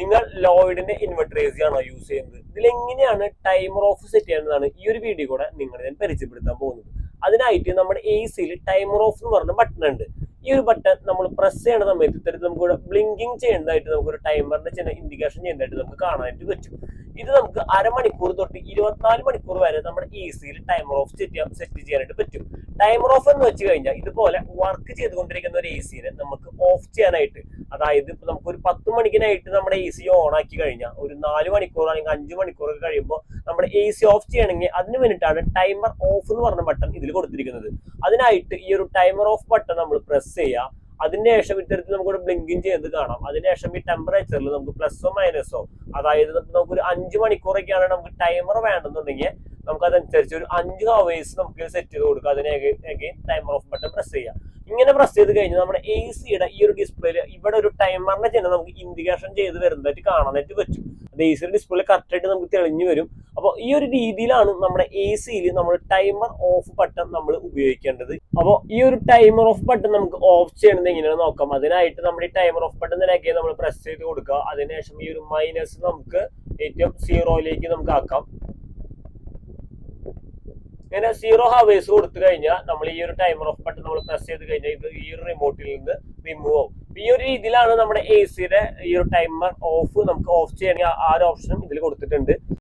നിങ്ങൾ ലോയിഡിന്റെ inverter A C ആണോ യൂസ് ചെയ്യുന്നത്? ഇതിൽ എങ്ങനെയാണ് ടൈമർ ഓഫ് സെറ്റ് ചെയ്യുന്നതാണ് ഈ ഒരു വീഡിയോ കൂടെ നിങ്ങളെ ഞാൻ പരിചയപ്പെടുത്താൻ പോകുന്നത്. അതിനായിട്ട് നമ്മുടെ എ സിയിൽ ടൈമർ ഓഫ് എന്ന് പറഞ്ഞ ബട്ടൺ ഉണ്ട്. ഈ ഒരു ബട്ടൺ നമ്മൾ പ്രസ് ചെയ്യണ സമയത്ത് ഇത്തരത്തിൽ നമുക്ക് ബ്ലിങ്കിങ് ചെയ്യുന്നതായിട്ട് നമുക്ക് ഒരു ടൈമറിന്റെ ചില ഇൻഡിക്കേഷൻ ചെയ്യുന്നതായിട്ട് നമുക്ക് കാണാനായിട്ട് പറ്റും. ഇത് നമുക്ക് അരമണിക്കൂർ തൊട്ട് ഇരുപത്തിനാല് മണിക്കൂർ വരെ നമ്മുടെ ഈസിയിൽ ടൈമർ ഓഫ് സെറ്റ് ചെയ്യാൻ സെറ്റ് ചെയ്യാനായിട്ട് പറ്റും. ടൈമർ ഓഫ് എന്ന് വെച്ച് കഴിഞ്ഞാൽ ഇതുപോലെ വർക്ക് ചെയ്തുകൊണ്ടിരിക്കുന്ന ഒരു എ സിനെ നമുക്ക് ഓഫ് ചെയ്യാനായിട്ട് അതായത് ഇപ്പൊ നമുക്ക് ഒരു പത്ത് മണിക്കിനായിട്ട് നമ്മുടെ എ സി ഓൺ ആക്കി കഴിഞ്ഞാൽ ഒരു നാല് മണിക്കൂർ അല്ലെങ്കിൽ അഞ്ച് മണിക്കൂർ കഴിയുമ്പോൾ നമ്മുടെ എ സി ഓഫ് ചെയ്യണമെങ്കിൽ അതിന് വേണ്ടിയിട്ടാണ് ടൈമർ ഓഫ് എന്ന് പറഞ്ഞ ബട്ടൺ ഇതിൽ കൊടുത്തിരിക്കുന്നത്. അതിനായിട്ട് ഈ ഒരു ടൈമർ ഓഫ് ബട്ടൺ നമ്മൾ പ്രസ് ചെയ്യുക അതിന് ശേഷം ഇത്തരത്തിൽ നമുക്കൊരു ബ്ലിങ്കിങ് ചെയ്ത് കാണാം. അതിനുശേഷം ഈ ടെമ്പറേച്ചറിൽ നമുക്ക് പ്ലസോ മൈനസോ അതായത് നമുക്ക് ഒരു അഞ്ച് മണിക്കൂറൊക്കെയാണ് നമുക്ക് ടൈമർ വേണമെന്നുണ്ടെങ്കിൽ നമുക്ക് അതനുസരിച്ച് ഒരു അഞ്ച് ഹവേഴ്സ് നമുക്ക് സെറ്റ് ചെയ്ത് കൊടുക്കുക അതിന് again timer off button press ചെയ്യുക ഇങ്ങനെ പ്രസ് ചെയ്ത് കഴിഞ്ഞാൽ നമ്മുടെ എ സിയുടെ ഈ ഒരു ഡിസ്പ്ലേയിൽ ഇവിടെ ഒരു ടൈമറിന്റെ ചിഹ്നം നമുക്ക് ഇൻഡിക്കേഷൻ ചെയ്ത് വരുന്നതായിട്ട് കാണാനായിട്ട് പറ്റും. അത് എ സിയുടെ ഡിസ്പ്ലേ കറക്റ്റ് ആയിട്ട് നമുക്ക് തെളിഞ്ഞു വരും. അപ്പോൾ ഈ ഒരു രീതിയിലാണ് നമ്മുടെ എ സിയിൽ നമ്മൾ ടൈമർ ഓഫ് ബട്ടൺ നമ്മൾ ഉപയോഗിക്കേണ്ടത്. അപ്പോൾ ഈ ഒരു ടൈമർ ഓഫ് ബട്ടൺ നമുക്ക് ഓഫ് ചെയ്യണത് എങ്ങനെയാണ് നോക്കാം. അതിനായിട്ട് നമ്മുടെ ഈ ടൈമർ ഓഫ് ബട്ടൺ ഇതിനൊക്കെ നമ്മൾ പ്രസ് ചെയ്ത് കൊടുക്കുക. അതിനുശേഷം ഈ ഒരു മൈനസ് നമുക്ക് ഏറ്റവും സീറോയിലേക്ക് നമുക്ക് ആക്കാം. ഇങ്ങനെ സീറോ ഹവേഴ്സ് കൊടുത്തു കഴിഞ്ഞാൽ നമ്മൾ ഈ ഒരു ടൈമർ ഓഫ് ബട്ടൺ നമ്മൾ പ്രസ് ചെയ്ത് കഴിഞ്ഞാൽ ഇത് ഈ ഒരു റിമോട്ടിൽ നിന്ന് റിമൂവ് ആവും. ഈ ഒരു രീതിയിലാണ് നമ്മുടെ എ സിയുടെ ഈ ഒരു ടൈമർ ഓഫ് നമുക്ക് ഓഫ് ചെയ്യണമെങ്കിൽ ആ ഒരു ഓപ്ഷനും ഇതിൽ കൊടുത്തിട്ടുണ്ട്.